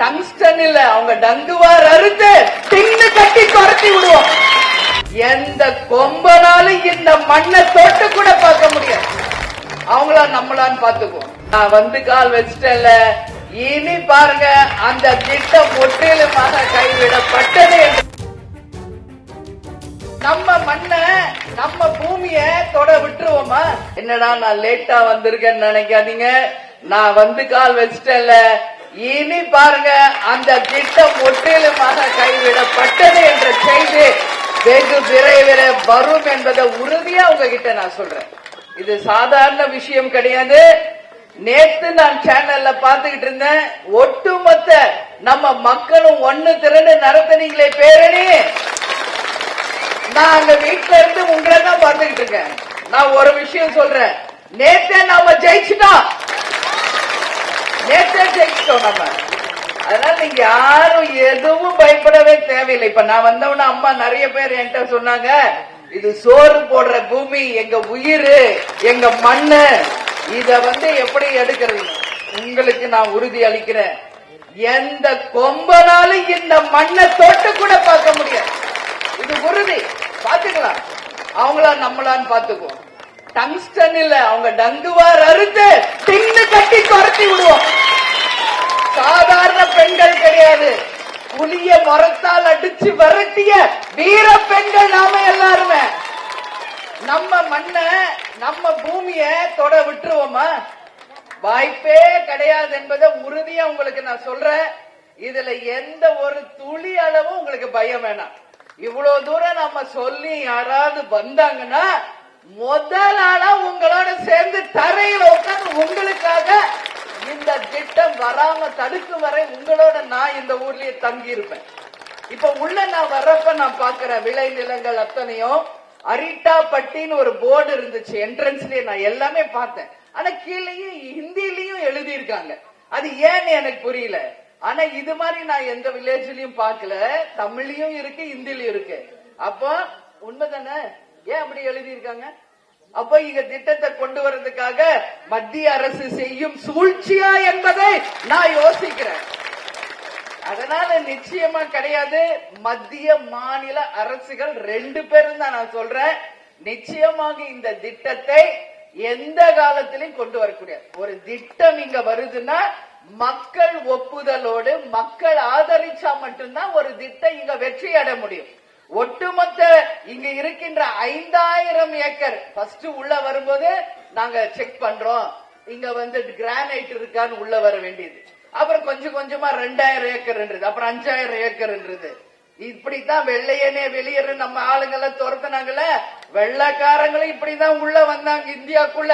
Tungsten இல்ல அவங்க டங்குவார் அறுத்து தின்னு கட்டி துரத்தி விடுவோம். எந்த கொம்பனாலும் இந்த மண்ணை தொட்டு கூட பார்க்க முடியாது. அவங்களா நம்மளான்னு பாத்துக்குவோம் நான் வந்து கால் வச்சிட்டேன்ல. இனி பாருங்க அந்த திட்டம் முற்றிலுமாக கைவிடப்பட்டது. நம்ம மண்ணை நம்ம பூமிய தொட விட்டுருவோமா? என்னடா நான் லேட்டா வந்திருக்கேன்னு நினைக்காதீங்க. நான் வந்து கால் வச்சிட்டேன்ல. இனி பாருங்க அந்த திட்டம் முற்றிலுமாக கைவிடப்பட்டது என்ற செய்தி வெகு விரைவில் வரும் என்பதை உறுதியா உங்ககிட்ட நான் சொல்றேன். இது சாதாரண விஷயம் கிடையாது. நேத்து நான் சேனல்ல பாத்துக்கிட்டு இருந்தேன். ஒட்டுமொத்த நம்ம மக்களும் ஒண்ணு திரண்டு நடத்துனீங்களே பேரணி. நான் அங்க வீட்டுல இருந்து உங்களை தான் பார்த்துக்கிட்டு இருக்கேன். நான் ஒரு விஷயம் சொல்றேன். நேத்தே நாம ஜெயிச்சுட்டோம். நேத்தே ஜெயிச்சிட்டோம் நம்ம. அதனால நீங்க யாரும் எதுவும் பயப்படவே தேவையில்லை. இப்ப நான் வந்தவன அம்மா நிறைய பேர் என்கிட்ட சொன்னாங்க இது சோறு போடுற பூமி எங்க உயிர் எங்க மண்ணு. இத வந்து எப்படி எடுக்கிறது? உங்களுக்கு நான் உறுதி அளிக்கிறேன். எந்த கொம்பனாலும் இந்த மண்ணை தொட்டு கூட பார்க்க முடியாது. இது உறுதி. பாத்துக்கலாம் அவங்களா நம்மளான்னு பாத்துக்குவோம் டங்ஸ்டன் இல்ல அவங்க டங்குவார் அறுத்து தின்னு கட்டி துரத்தி விடுவோம். சாதாரண பெண்கள் கிடையாது. புலிய மரத்தால் அடிச்சு விரட்டிய வீர பெண்கள் நாம எல்லாருமே. நம்ம மண்ண நம்ம பூமிய தொட விட்டுருவோமா? வாய்ப்பே கிடையாது என்பதை உறுதியா உங்களுக்கு நான் சொல்றேன். இதுல எந்த ஒரு துளி அளவும் உங்களுக்கு பயம் வேணாம். இவ்வளவு தூரம் நம்ம சொல்லி யாராவது வந்தாங்கன்னா முதல் ஆளா உங்களோட சேர்ந்து தரையில உட்கார்ந்து உங்களுக்காக இந்த திட்டம் வராம தடுக்கும் வரை உங்களோட நான் இந்த ஊர்லயே தங்கி இருப்பேன் இப்ப உள்ள நான் வர்றப்ப நான் பாக்குறேன் விளை நிலங்கள் அத்தனையும் அரிட்டாப்பட்டின்னு ஒரு போர்டு இருந்துச்சு என்ட்ரன்ஸ்லயே நான் எல்லாமே பார்த்தேன். ஆனா கீழேயும் ஹிந்திலயும் எழுதி இருக்காங்க அது ஏன்னு எனக்கு புரியல. ஆனா இது மாதிரி நான் எந்த வில்லேஜ்லயும் பாக்கல தமிழ்லயும் இருக்கு ஹிந்திலயும் இருக்கு. அப்போ உண்மைதானே? ஏன் அப்படி எழுதி இருக்காங்க அப்ப இங்க திட்டத்தை கொண்டு வர்றதுக்காக மத்திய அரசு செய்யும் சூழ்ச்சியா என்பதை நான் யோசிக்கிறேன். அதனால நிச்சயமா கிடையாது. மத்திய மாநில அரசுகள் ரெண்டு பேரும் தான் நான் சொல்றேன். நிச்சயமாக இந்த திட்டத்தை எந்த காலத்திலையும் கொண்டு வரக்கூடிய ஒரு திட்டம் இங்க வருதுன்னா மக்கள் ஒப்புதலோடு மக்கள் ஆதரிச்சா மட்டும்தான் ஒரு திட்டம் இங்க வெற்றி அடைய முடியும். ஒட்டுமொத்த இங்க இருக்கின்ற ஐந்தாயிரம் ஏக்கர் ஃபர்ஸ்ட் உள்ள வரும்போது நாங்க செக் பண்றோம். இங்க வந்து கிரானைட் இருக்கான்னு உள்ள வர வேண்டியது. அப்புறம் கொஞ்சம் கொஞ்சமா ரெண்டாயிரம் ஏக்கர்ன்றது அப்புறம் அஞ்சாயிரம் ஏக்கர்ன்றது. இப்படித்தான் வெள்ளையனே வெளியேறு நம்ம ஆளுங்களை துரத்துனாங்கல்ல? வெள்ளக்காரங்களும் இப்படிதான் உள்ள வந்தாங்க இந்தியாக்குள்ள.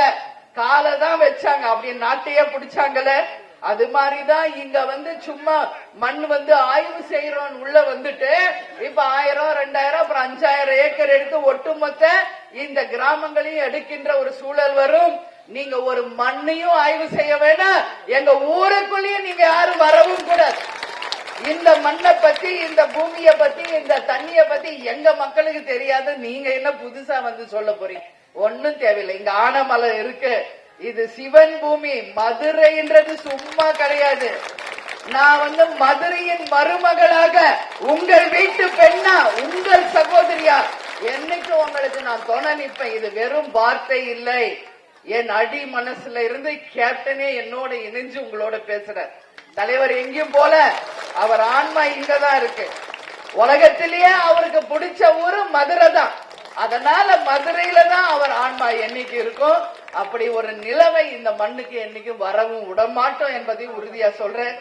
காலை தான் வச்சாங்க. அப்படியே நாட்டையே பிடிச்சாங்கல்ல? அது மாதிரிதான் இங்க வந்து சும்மா மண் வந்து ஆய்வு செய்யறோம் உள்ள வந்துட்டு இப்ப ஆயிரம் ரெண்டாயிரம் அப்புறம் அஞ்சாயிரம் ஏக்கர் எடுத்து ஒட்டுமொத்த இந்த கிராமங்களையும் எடுக்கின்ற ஒரு சூழல் வரும். நீங்க ஒரு மண்ணையும் ஆய்வு செய்ய வேணாம். எங்க ஊருக்குள்ளேயும் நீங்க யாரும் வரவும் கூடாது. இந்த மண்ணை பத்தி இந்த பூமிய பத்தி இந்த தண்ணிய பத்தி எங்க மக்களுக்கு தெரியாது. நீங்க என்ன புதுசா வந்து சொல்ல போறீங்க? ஒன்னும் தேவையில்லை. இங்க ஆனமலை இருக்கு. இது சிவன் பூமி மதுரைன்றது சும்மா கிடையாது. நான் வந்து மதுரையின் மருமகளாக உங்கள் வீட்டு பெண்ணா உங்கள் சகோதரியா? என்னைக்கு உங்களுக்கு நான் துணை நிற்பேன்? இது வெறும் வார்த்தை இல்லை. என் அடி மனசுல இருந்து கேப்டனே என்னோட இணைஞ்சு உங்களோட பேசுறார். தலைவர் எங்கேயும் போல அவர் ஆன்மா இங்கதான் இருக்கு. உலகத்திலேயே அவருக்கு பிடிச்ச ஊரு மதுரை தான் அதனால மதுரையில தான் அவர் ஆன்மா என்னைக்கு இருக்கும்? அப்படி ஒரு நிலைமை இந்த மண்ணுக்கு என்னைக்கும் வரவும் விடமாட்டோம் என்பதை உறுதியா சொல்றேன்.